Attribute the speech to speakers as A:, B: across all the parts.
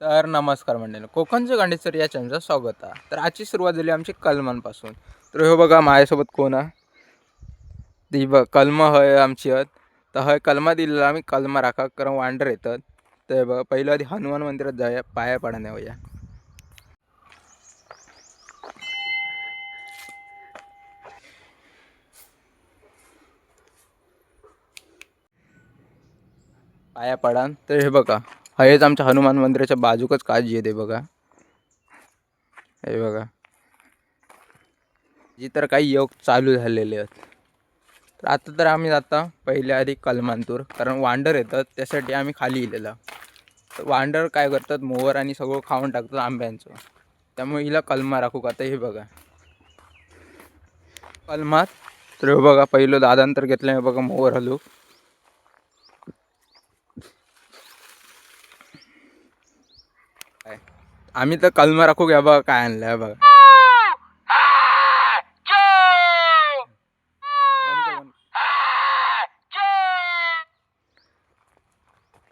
A: तर नमस्कार मंडळी कोकणचं गांडेसर या चॅनलचं स्वागत आहे. तर आजची सुरुवात झाली आमची कलमांपासून. तर हो बघा माझ्यासोबत कोण आहे? ती बघ कलम हय आमची आहेत तर हय कलमा दिलेला आम्ही कलमा राखा कारण वांडर येतात. तर बघा पहिलं आधी हनुमान मंदिरात जाऊया पाया पाडण्या होया पाया पडान तर हे बघा हेच आमच्या हनुमान मंदिराच्या बाजूकच काळजी येते बघा. हे बघा. जी तर काही योग चालू झालेले आहेत. तर आता तर आम्ही जाता पहिल्या आधी कलमांतूर कारण वांडर येतात त्यासाठी आम्ही खाली इलेला तर वांडर काय करतात मोवर आणि सगळं खाऊन टाकतात आंब्यांचं. त्यामुळे हिला कलमा राखू का? आता हे बघा. कलमात तर बघा पहिलं दादांतर घेतलं आहे बघा मोवर हलू. आम्ही तर कलमा राखू घ्या बघा काय आणलंय बघा.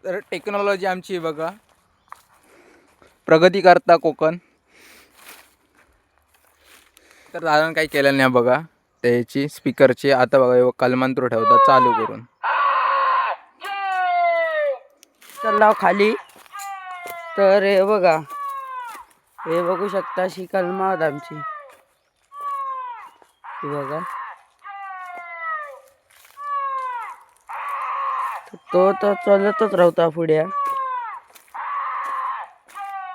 A: तर टेक्नॉलॉजी आमची बघा. प्रगती करता कोकण. तर दादा काही केलं नाही बघा. त्याची स्पीकरची आता बघा हे कलमांतूर ठेवतात चालू करून.
B: तलाव खाली. तर हे बघा. हे बघू शकता अशी कलमा आमची. बघा. तो तर चालतच राहता पुढे.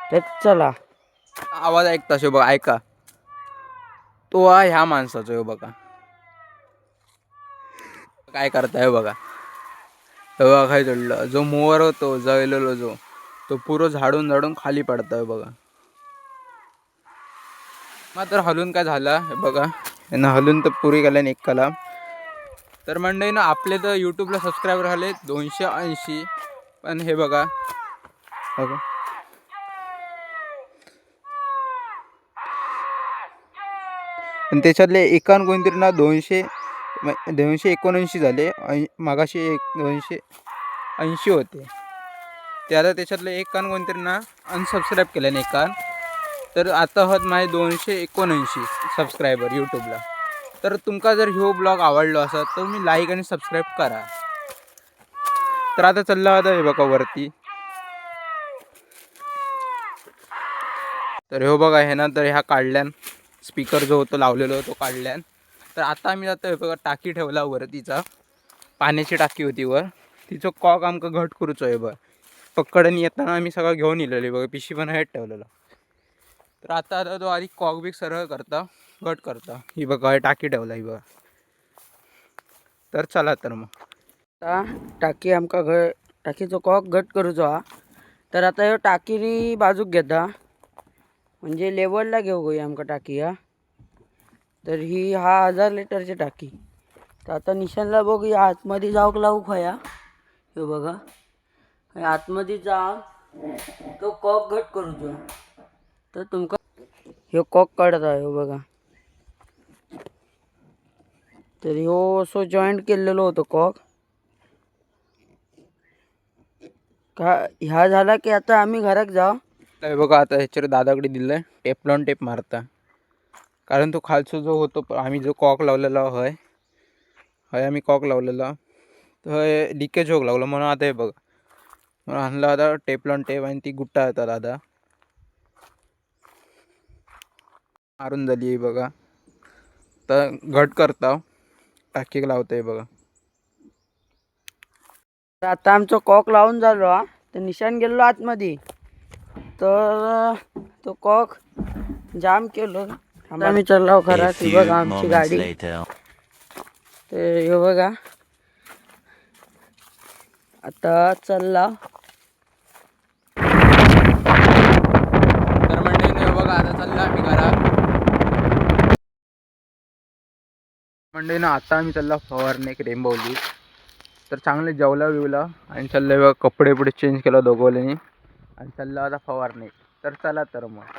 B: त्यात चला.
A: आवाज ऐकता शो बघा ऐका. तो हा ह्या माणसाचा आहे बघा. काय करताय हो बघा. बघा काय चढलं जो मोवर होतो जळलेलो जो तो पुरो झाडून झाडून खाली पडतोय हो बघा. मात्र हलून काय झाला? हे बघा. यांना हलून तर पुरी गेल्याने एक कला तर मंडळी ना आपले तर यूट्यूबला सबस्क्रायबर झाले दोनशे ऐंशी. पण हे बघा. बघा. पण त्याच्यातले एकान कोणतरी ना दोनशे दोनशे एकोणऐंशी झाले. ऐं मागाशी एक दोनशे ऐंशी होते. त्या आता त्याच्यातले एक कान कोणतरी ना अनसबस्क्राईब केल्याने एक कान तर आता होत माझे दोनशे एकोणऐंशी सबस्क्रायबर यूट्यूबला तर तुमका जर ह्यो ब्लॉग आवडलो असा तर तुम्ही लाईक आणि सबस्क्राईब करा. तर आता चालला होता हे बघा वरती. तर हे बघा हे ना तर ह्या काढल्यान स्पीकर जो होतो लावलेलो तो काढल्यान. तर आता आम्ही जातो हे बघा टाकी ठेवला वरतीचा. पाण्याची टाकी होती वर. तिचं कॉक आमकां घट करूचो आहे बघ. पकडणी येताना आम्ही सगळं घेऊन येलेली बघा पिशी पण हेट ठेवलेलं. तर आता आता तो आधी कॉक बीक सरळ करता घट करता. ही बघा टाकी ठेवला ही बघा. तर चला तर मग.
B: आता टाकी आमका घ टाकीचो कॉक घट करूचो हा. तर आता ह्यो टाकीनी बाजूक घेता. म्हणजे लेवलला घेऊ गई आमका टाकी हा. तर ही हा हजार लिटरची टाकी. तर आता निशानला बघ या आतमध्ये जाऊक लावूक खया ह्यो बघा. आतमध्ये जाऊन तो कॉक घट करूचो. तर तुमका ह्यो कॉक काढता ह्यो बघा. तर ह्यो असो जॉईंट केलेलो होतो कॉक. का ह्या झाला की आता आम्ही घरात जाऊ?
A: हे बघा आता ह्याच्यावर दादाकडे दिलं आहे टेपलॉन टेप मारता. कारण तो खालचा जो होतो आम्ही जो कॉक लावलेला हय. हय आम्ही कॉक लावलेला तर हय लिकेज होक लागलो म्हणून आता हे बघा. म्हणून आणलं आता टेपलॉन टेप आणि ती गुट्टा येतात दादा. मारून झाली आहे बघा. तर घट करता टाकीक लावता बघा.
B: तर आता आमचं कॉक लावून झालो हा. तर निशाण गेलो आतमध्ये. तर तो कॉक जाम केलो. आम्ही चाललो ही
C: few
B: बघा आमची गाडी. तर हे बघा. आता चालला.
A: तर म्हणजे बघा आता चाललं आम्ही घरात. म्हणजे ना आता आम्ही चालला फवारणे एक रेंबवली. तर चांगले जेवला बिवला आणि चाललं बघा कपडे पुढे चेंज केला दोघवल्यानी आणि चालला आता फवारणे. तर चला तर मग.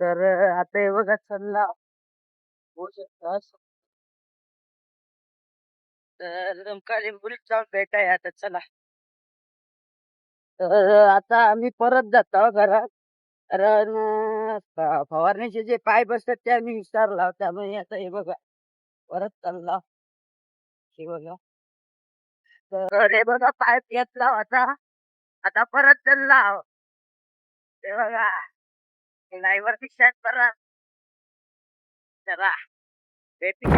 B: तर आता हे बघा चालला होऊ शकता. तर तुमका लिंबूला जाऊन भेटाय आता चला. तर आता आम्ही परत जातो हो घरात. कारण फवारणीचे जे पाईप असतात ते आम्ही विसरला त्यामुळे आता हे बघा. परत चालला. हे बघा. तर हे बघा पाईप घेतला होता आता परत चालला. हे बघा. ड्रायव्हरची शर्ट परत चला. भेटू.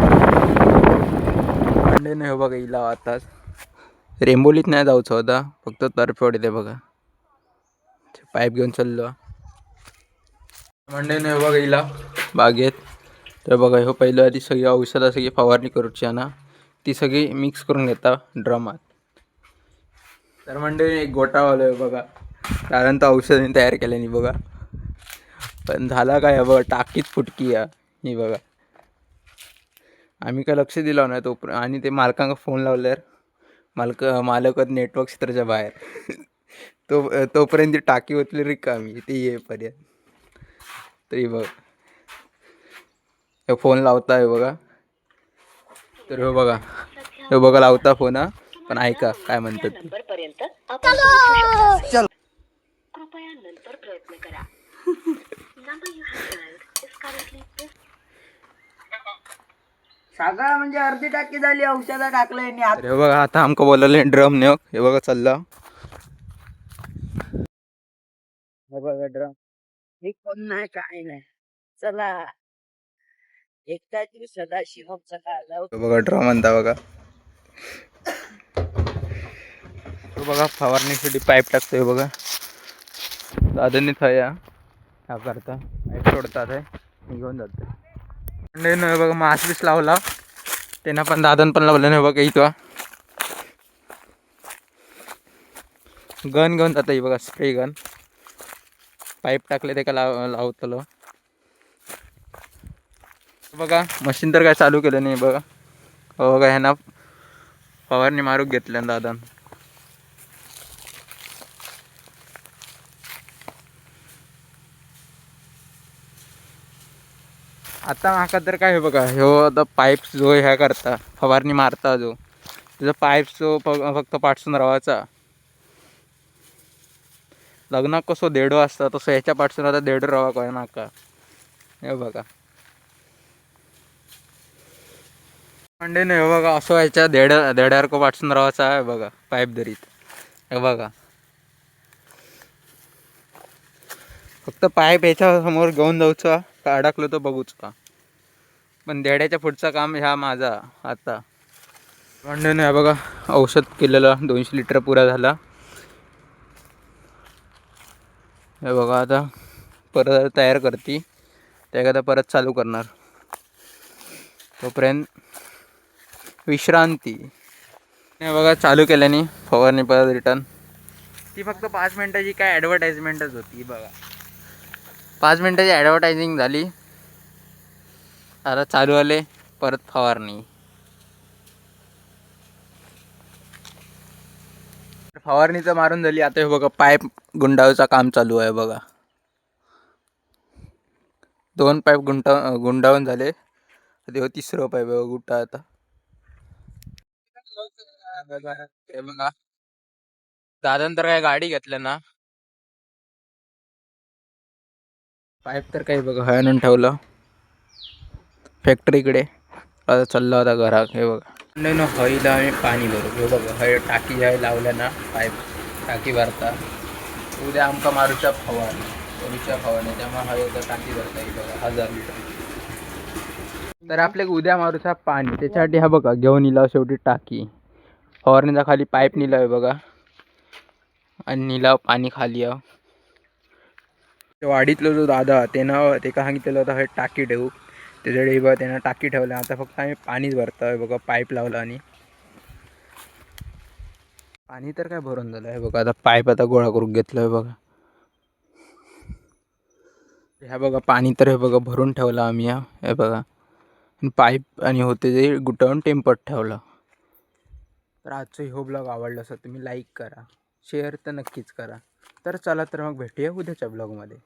A: मंडेनं हे बघा इला आताच रेंबोलीत नाही जाऊचं होता फक्त तर्फेवाडी ते बघा. ते पाईप घेऊन चाललो. मंडेनं हे बघा इला बागेत. तर बघा हो पहिलं आधी सगळी औषधं सगळी फवारणी करूची आहे ना ती सगळी मिक्स करून घेता ड्रमात. तर मंडळी एक गोटावालं आहे बघा. कारण तर औषधाने तयार केल्याने बघा. पण झाला काय बघा टाकीत फुटकी या. ही बघा. आम्ही काय लक्ष दिलं नाही तो आणि ते मालकांना फोन लावल्यावर मालक मालकात नेटवर्क क्षेत्राच्या बाहेर. तो तोपर्यंत ती टाकी होतली रिकामी ते येईपर्यंत तरी बघ. हे फोन लावताय बघा. तर हे बघा. हे बघा लावता फोन हा. पण ऐका काय म्हणतात
C: कृपया नंतर प्रयत्न करा.
B: सगळं म्हणजे अर्धी टाकी झाली औषध टाकलंय
A: हे बघा आता आमका बोलवले ड्रम नेऊ हे बघा चालला.
B: हे बघा ड्रम. मी कोण नाही काय नाही. चला. एकटा जीव सदा शिवम
A: बघा ड्रॉ म्हणता बघा. तो बघा फवारणीसाठी पाईप टाकतोय बघा. दादानी थया. ह्या करता. पाईप सोडतात आहे मी घेऊन जातो नाही नाही बघा मास बीस लावला. त्यांना पण दादन पण लावलं नाही बघा इथं. गन घेऊन जातं बघा स्प्रे गन पाईप टाकले ते का लाव लावतलो. बघा मशीन तर काय चालू केलं नाही बघा. हो बघा ह्यांना फवारणी मारूक घेतल्या दादा. आता माका तर काय हे बघा ह्यो आता पाईप जो ह्या करता फवारणी मारता जो. त्याचा पाईप जो फक्त पाठसून रावायचा. लग्नाक कसो देडो असता तसं ह्याच्या पाठसून आता देडो रावा काय माका. हे बघा. म्हणजे नाही हे बघा असं व्हायच्या देड देड्यासारखं पाठसून राहायचा आहे बघा पाईप दरीत. हे बघा. फक्त पाईप याच्या समोर घेऊन जाऊचा का अडकलो तो बघूच का. पण देड्याच्या पुढचं काम ह्या माझा आता. म्हणजे नाही बघा औषध केलेलं दोनशे लिटर पुरा झाला. हे बघा आता परत तयार करते. त्या परत चालू करणार. तोपर्यंत विश्रांती. हे बघा चालू केल्याने फवारणी परत रिटर्न ती फक्त पाच मिनिटाची काय ॲडव्हर्टाईजमेंटच होती बघा. पाच मिनिटाची ॲडव्हर्टायझिंग झाली. आता चालू आले परत फवारणी. फवारणीचं मारून झाली आता हे बघा पाईप गुंडाळूचं काम चालू आहे बघा. दोन पाईप गुंटा गुंडाळून झाले. ते तिसरं पाईप आहे बघा गुट्टा आता हे बघा दादान तर काय गाडी घेतल्या ना. पाईप तर काही बघा हयानं ठेवलं. फॅक्टरीकडे आता चाललो आता घरात हे बघा. नाही ना हईला आम्ही पाणी भरू. हे बघा हय टाकी ज्या लावल्या ना पाईप टाकी भरता. उद्या आमका मारूच्या फवारणी करूच्या फवारणी त्यामुळे हय आता टाकी भरता येईल बघा हजार लिटर. तर आपल्या उद्या मारूचा पाणी. त्याच्यासाठी हा बघा घेऊन इला शेवटी टाकी. फवारणीचा खाली पाईप निलाव आहे बघा. आणि निलाव पाणी खाली आहे. वाडीतलो जो दादा त्यानं ते सांगितलेलं होतं हे टाकी ठेवू. त्याच्याकडे बघा त्यानं टाकी ठेवलं. आता फक्त आम्ही पाणीच भरतोय बघा पाईप लावलं आणि. पाणी तर काय भरून झालं आहे बघा. आता पाईप आता गोळा करून घेतलं आहे बघा. ह्या बघा पाणी तर हे बघा भरून ठेवलं आम्ही हे बघा. पाईप आणि होते ते गुटवून टेम्पट ठेवलं. तर आजचं हो ब्लॉग आवडला असं तुम्ही लाईक करा शेअर तर नक्कीच करा. तर चला तर मग भेटूया उद्याच्या ब्लॉगमध्ये.